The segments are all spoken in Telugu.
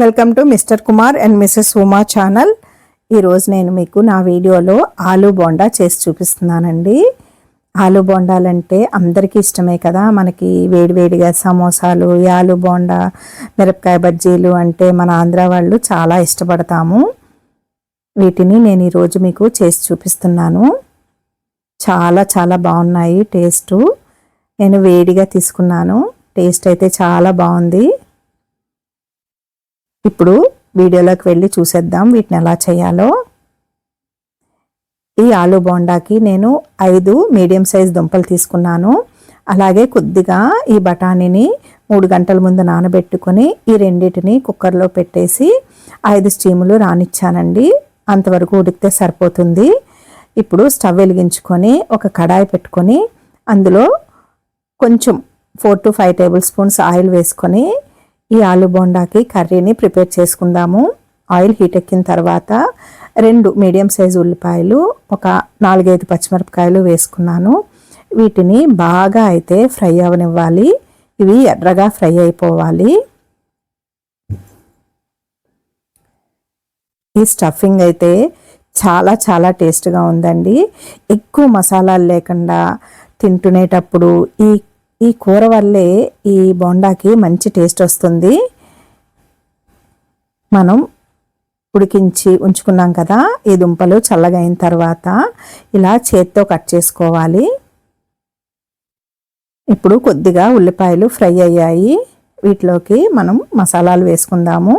Welcome to mister Kumar and missus Uma channel. ఈరోజు నేను మీకు నా వీడియోలో ఆలు బోండా చేసి చూపిస్తున్నానండి. ఆలు బోండాలంటే అందరికీ ఇష్టమే కదా. మనకి వేడివేడిగా సమోసాలు ఆలు బోండా మిరపకాయ బజ్జీలు అంటే మన ఆంధ్ర వాళ్ళు చాలా ఇష్టపడతాము. వీటిని నేను ఈరోజు మీకు చేసి చూపిస్తున్నాను. చాలా చాలా బాగున్నాయి టేస్టు. నేను వేడిగా తీసుకున్నాను. టేస్ట్ అయితే చాలా బాగుంది. ఇప్పుడు వీడియోలోకి వెళ్ళి చూసేద్దాం వీటిని ఎలా చేయాలో. ఈ ఆలు బోండాకి నేను ఐదు మీడియం సైజ్ దుంపలు తీసుకున్నాను. అలాగే కొద్దిగా ఈ బఠానీని మూడు గంటల ముందు నానబెట్టుకొని ఈ రెండింటిని కుక్కర్లో పెట్టేసి ఐదు స్టీములు రానిచ్చానండి. అంతవరకు ఉడికితే సరిపోతుంది. ఇప్పుడు స్టవ్ వెలిగించుకొని ఒక కడాయి పెట్టుకొని అందులో కొంచెం four to five tablespoons oil వేసుకొని ఈ ఆలు బోండాకి కర్రీని ప్రిపేర్ చేసుకుందాము. ఆయిల్ హీట్ ఎక్కిన తర్వాత రెండు మీడియం సైజు ఉల్లిపాయలు ఒక నాలుగైదు పచ్చిమిరపకాయలు వేసుకున్నాను. వీటిని బాగా అయితే ఫ్రై అవనివ్వాలి. ఇవి ఎర్రగా ఫ్రై అయిపోవాలి. ఈ స్టఫింగ్ అయితే చాలా చాలా టేస్ట్గా ఉందండి. ఎక్కువ మసాలాలు లేకుండా తింటునేటప్పుడు ఈ ఈ కూర వల్లే ఈ బోండాకి మంచి టేస్ట్ వస్తుంది. మనం ఉడికించి ఉంచుకున్నాం కదా ఈ దుంపలు చల్లగా అయిన తర్వాత ఇలా చేత్తో కట్ చేసుకోవాలి. ఇప్పుడు కొద్దిగా ఉల్లిపాయలు ఫ్రై అయ్యాయి. వీటిలోకి మనం మసాలాలు వేసుకుందాము.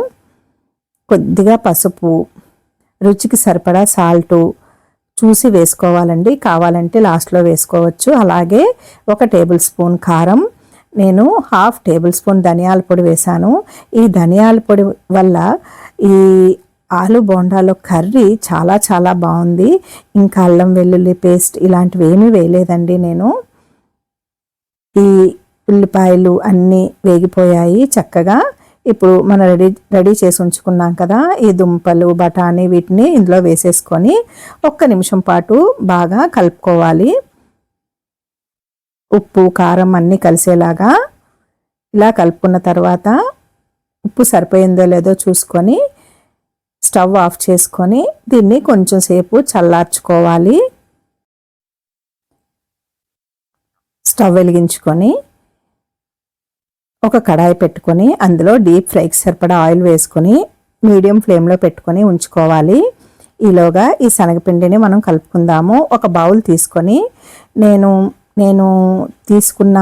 కొద్దిగా పసుపు రుచికి సరిపడా సాల్టు చూసి వేసుకోవాలండి. కావాలంటే లాస్ట్లో వేసుకోవచ్చు. అలాగే ఒక టేబుల్ స్పూన్ కారం. నేను హాఫ్ టేబుల్ స్పూన్ ధనియాల పొడి వేశాను ఈ ధనియాల పొడి వల్ల ఈ ఆలు బోండాలో కర్రీ చాలా చాలా బాగుంది. ఇంకా అల్లం వెల్లుల్లి పేస్ట్ ఇలాంటివి ఏమీ వేయలేదండి నేను. ఈ ఉల్లిపాయలు అన్నీ వేగిపోయాయి చక్కగా. ఇప్పుడు మనం రెడీ రెడీ చేసి ఉంచుకున్నాం కదా ఈ దుంపలు బఠానీ వీటిని ఇందులో వేసేసుకొని ఒక్క నిమిషం పాటు బాగా కలుపుకోవాలి. ఉప్పు కారం అన్నీ కలిసేలాగా ఇలా కలుపుకున్న తర్వాత ఉప్పు సరిపోయిందో లేదో చూసుకొని స్టవ్ ఆఫ్ చేసుకొని దీన్ని కొంచెం సేపు చల్లార్చుకోవాలి. స్టవ్ వెలిగించుకొని ఒక కడాయి పెట్టుకొని అందులో డీప్ ఫ్రైకి సరిపడా ఆయిల్ వేసుకొని మీడియం ఫ్లేమ్లో పెట్టుకొని ఉంచుకోవాలి. ఈలోగా ఈ శనగపిండిని మనం కలుపుకుందాము. ఒక బౌల్ తీసుకొని నేను నేను తీసుకున్న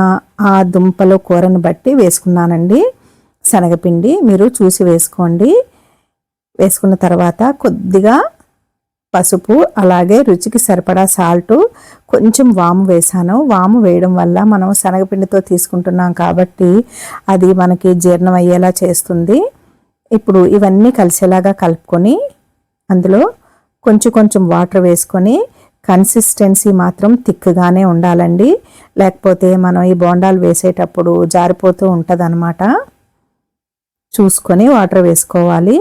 ఆ దుంపలు కూరను బట్టి వేసుకున్నానండి. శనగపిండి మీరు చూసి వేసుకోండి. వేసుకున్న తర్వాత కొద్దిగా పసుపు అలాగే రుచికి సరిపడా సాల్టు కొంచెం వాము వేసాను వాము వేయడం వల్ల మనం శనగపిండితో తీసుకుంటున్నాం కాబట్టి అది మనకి జీర్ణం అయ్యేలా చేస్తుంది. ఇప్పుడు ఇవన్నీ కలిసేలాగా కలుపుకొని అందులో కొంచెం కొంచెం వాటర్ వేసుకొని కన్సిస్టెన్సీ మాత్రం థిక్గానే ఉండాలండి. లేకపోతే మనం ఈ బోండాలు వేసేటప్పుడు జారిపోతూ ఉంటుంది చూసుకొని వాటర్ వేసుకోవాలి.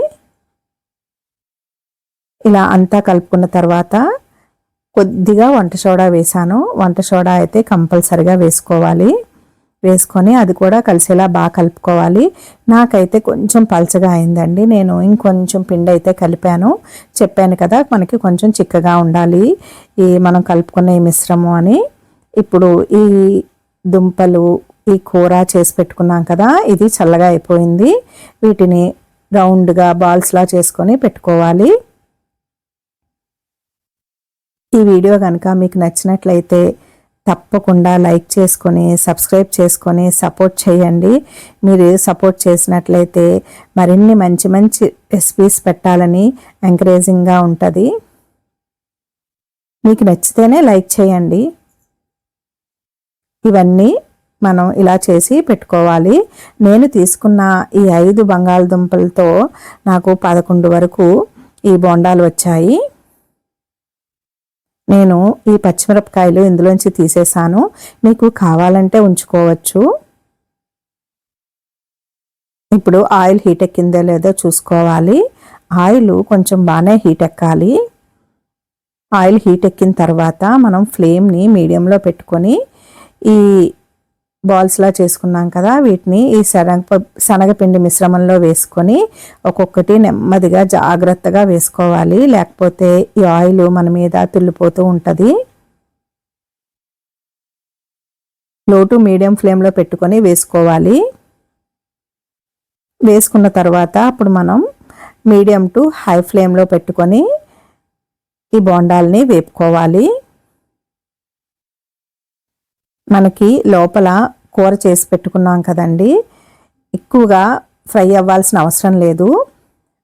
ఇలా అంతా కలుపుకున్న తర్వాత కొద్దిగా వంట సోడా వేసాను. వంట సోడా అయితే కంపల్సరిగా వేసుకోవాలి. వేసుకొని అది కూడా కలిసేలా బాగా కలుపుకోవాలి. నాకైతే కొంచెం పలచగా అయిందండి. నేను ఇంకొంచెం పిండి అయితే కలిపాను. చెప్పాను కదా మనకి కొంచెం చిక్కగా ఉండాలి. ఈ మనం కలుపుకున్న ఈ మిశ్రమం అని. ఇప్పుడు ఈ దుంపలు ఈ కూర చేసి పెట్టుకున్నాం కదా ఇది చల్లగా అయిపోయింది. వీటిని రౌండ్గా బాల్స్లా చేసుకొని పెట్టుకోవాలి. ఈ వీడియో కనుక మీకు నచ్చినట్లయితే తప్పకుండా లైక్ చేసుకొని సబ్స్క్రైబ్ చేసుకొని సపోర్ట్ చేయండి. మీరు సపోర్ట్ చేసినట్లయితే మరిన్ని మంచి మంచి రెసిపీస్ పెట్టాలని ఎంకరేజింగ్గా ఉంటుంది. మీకు నచ్చితేనే లైక్ చేయండి. ఇవన్నీ మనం ఇలా చేసి పెట్టుకోవాలి. నేను తీసుకున్న ఈ ఐదు బంగాళదుంపలతో నాకు పదకొండు వరకు ఈ బోండాలు వచ్చాయి. నేను ఈ పచ్చిమిరపకాయలు ఇందులోంచి తీసేసాను. మీకు కావాలంటే ఉంచుకోవచ్చు. ఇప్పుడు ఆయిల్ హీట్ ఎక్కిందో లేదో చూసుకోవాలి. ఆయిల్ కొంచెం బాగానే హీట్ ఎక్కాలి. ఆయిల్ హీట్ ఎక్కిన తర్వాత మనం ఫ్లేమ్ని మీడియంలో పెట్టుకొని ఈ బాల్స్లా చేసుకున్నాం కదా వీటిని ఈ శనగ శనగపిండి మిశ్రమంలో వేసుకొని ఒక్కొక్కటి నెమ్మదిగా జాగ్రత్తగా వేసుకోవాలి. లేకపోతే ఈ ఆయిల్ మన మీద తుల్లిపోతూ ఉంటుంది. లో టు మీడియం ఫ్లేమ్లో పెట్టుకొని వేసుకోవాలి. వేసుకున్న తర్వాత అప్పుడు మనం మీడియం టు హై ఫ్లేమ్లో పెట్టుకొని ఈ బోండాల్ని వేపుకోవాలి. మనకి లోపల కూర చేసి పెట్టుకున్నాం కదండి. ఎక్కువగా ఫ్రై అవ్వాల్సిన అవసరం లేదు.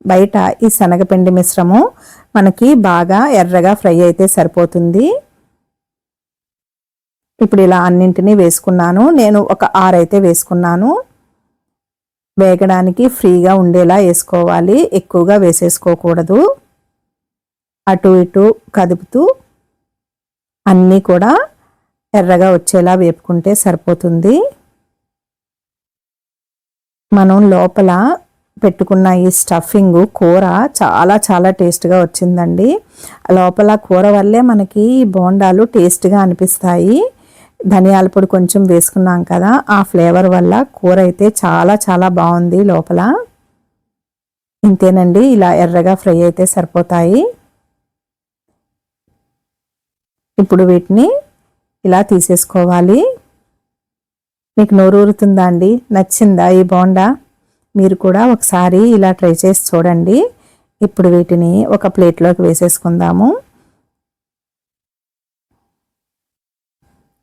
బయట ఈ శనగపిండి మిశ్రమం మనకి బాగా ఎర్రగా ఫ్రై అయితే సరిపోతుంది. ఇప్పుడు ఇలా అన్నింటినీ వేసుకున్నాను. నేను ఒక ఆరైతే వేసుకున్నాను. వేగడానికి ఫ్రీగా ఉండేలా వేసుకోవాలి. ఎక్కువగా వేసేసుకోకూడదు. అటు ఇటు కదుపుతూ అన్నీ కూడా ఎర్రగా వచ్చేలా వేపుకుంటే సరిపోతుంది. మనం లోపల పెట్టుకున్న ఈ స్టఫింగ్ కూర చాలా చాలా టేస్ట్గా వచ్చిందండి. లోపల కూర వల్లే మనకి బోండాలు టేస్ట్గా అనిపిస్తాయి. ధనియాల పొడి కొంచెం వేసుకున్నాం కదా ఆ ఫ్లేవర్ వల్ల కూర అయితే చాలా చాలా బాగుంది లోపల. ఇంతేనండి ఇలా ఎర్రగా ఫ్రై అయితే సరిపోతాయి. ఇప్పుడు వీటిని ఇలా తీసేసుకోవాలి. మీకు నోరూరుతుందా అండి? నచ్చిందా? ఈ బోండా మీరు కూడా ఒకసారి ఇలా ట్రై చేసి చూడండి. ఇప్పుడు వీటిని ఒక ప్లేట్లోకి వేసేసుకుందాము.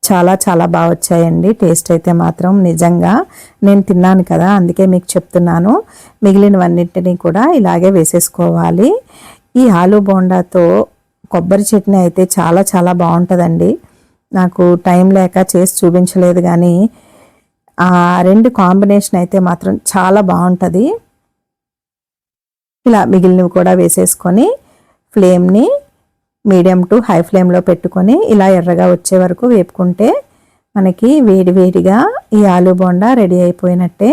చాలా చాలా బాగా వచ్చాయండి. టేస్ట్ అయితే మాత్రం నిజంగా నేను తిన్నాను కదా అందుకే మీకు చెప్తున్నాను. మిగిలినవన్నింటినీ కూడా ఇలాగే వేసేసుకోవాలి. ఈ ఆలు బోండాతో కొబ్బరి చట్నీ అయితే చాలా చాలా బాగుంటుందండి. నాకు టైం లేక చేసి చూపించలేదు కానీ ఆ రెండు కాంబినేషన్ అయితే మాత్రం చాలా బాగుంటుంది. ఇలా మిగిలినవి కూడా వేసేసుకొని ఫ్లేమ్ని మీడియం టు హై ఫ్లేమ్లో పెట్టుకొని ఇలా ఎర్రగా వచ్చే వరకు వేపుకుంటే మనకి వేడి వేడిగా ఈ ఆలు బోండా రెడీ అయిపోయినట్టే.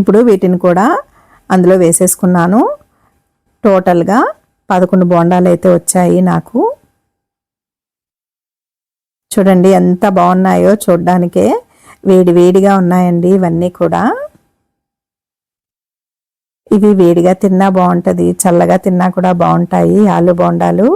ఇప్పుడు వీటిని కూడా అందులో వేసేసుకున్నాను. టోటల్గా పదకొండు బోండాలు అయితే వచ్చాయి నాకు. చూడండి ఎంత బాగున్నాయో చూడ్డానికే. వేడి వేడిగా ఉన్నాయండి ఇవన్నీ కూడా. ఇవి వేడిగా తిన్నా బాగుంటుంది చల్లగా తిన్నా కూడా బాగుంటాయి ఆలు బోండాలు.